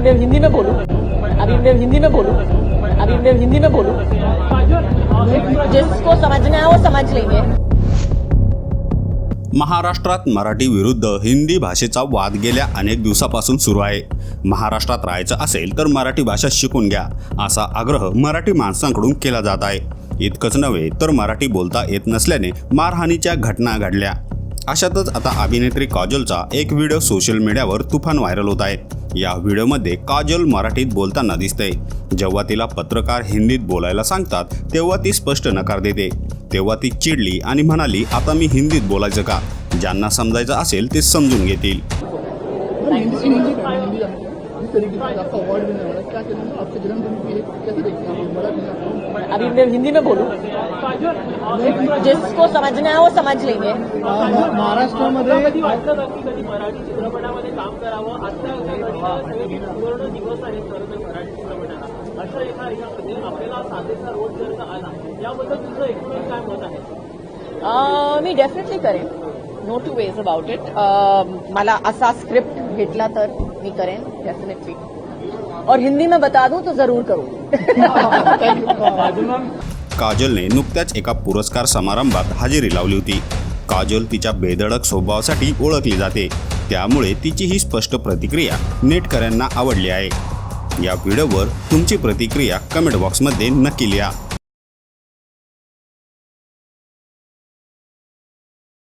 मैं हिंदी में बोलूं. अभी मैं हिंदी में बोलूं. अभी मैं हिंदी में बोलूं. जिसको समझना है वो समझ लेंगे। महाराष्ट्रात मराठी विरुद्ध हिंदी भाषेचा वाद गेल्या अनेक दिवसापासून सुरू आहे. महाराष्ट्रात राहायचं असेल तर मराठी भाषा शिकून घ्या असा आग्रह मराठी माणसांकडून केला जात आहे. इतकंच नव्हे तर मराठी बोलता येत नसल्याने मारहाणीच्या घटना घडल्या. अशातच आता अभिनेत्री काजोलचा एक व्हिडिओ सोशल मीडियावर तुफान व्हायरल होत आहे. या व्हिडिओमध्ये काजोल मराठीत बोलताना दिसते जेव्हा तिला पत्रकार हिंदीत बोलायला सांगतात तेव्हा ती स्पष्ट नकार देते. तेव्हा ती चिडली आणि म्हणाली आता मी हिंदीत बोलायचं का? ज्यांना समजायचं असेल ते समजून घेतील. जिस तरीके से आपका अवार्ड मिलने वाला क्या कहना आपके जन्मदिन की एक कैसे देखते हैं आप बड़ा दिन आपको अभी मैं हिंदी में बोलूं? जिसको समझना है वो समझ लेंगे। महा- महाराष्ट्रामध्ये कधी वाटतं का की कधी मराठी चित्रपटामध्ये काम करावं आता सुवर्ण दिवस आहे खरं तर मराठी चित्रपटाला अशा एका आपल्याला साधेचा रोल जर आला याबद्दल तुझं एकूण काय मत आहे मी डेफिनेटली करेन. No two ways about it मला असा स्क्रिप्ट भेटला तर मी करेन डेफिनेटली और हिंदी में बता दूं तो जरूर करूँ. काजलने नुकत्याच एका पुरस्कार समारंभात हजेरी लावली होती. काजल तिच्या बेधडक स्वभावासाठी ओळखली जाते. त्यामुळे तिची ही स्पष्ट प्रतिक्रिया नेटकऱ्यांना आवडली आहे. या व्हिडिओवर तुमची प्रतिक्रिया कमेंट बॉक्समध्ये नक्की लिहा.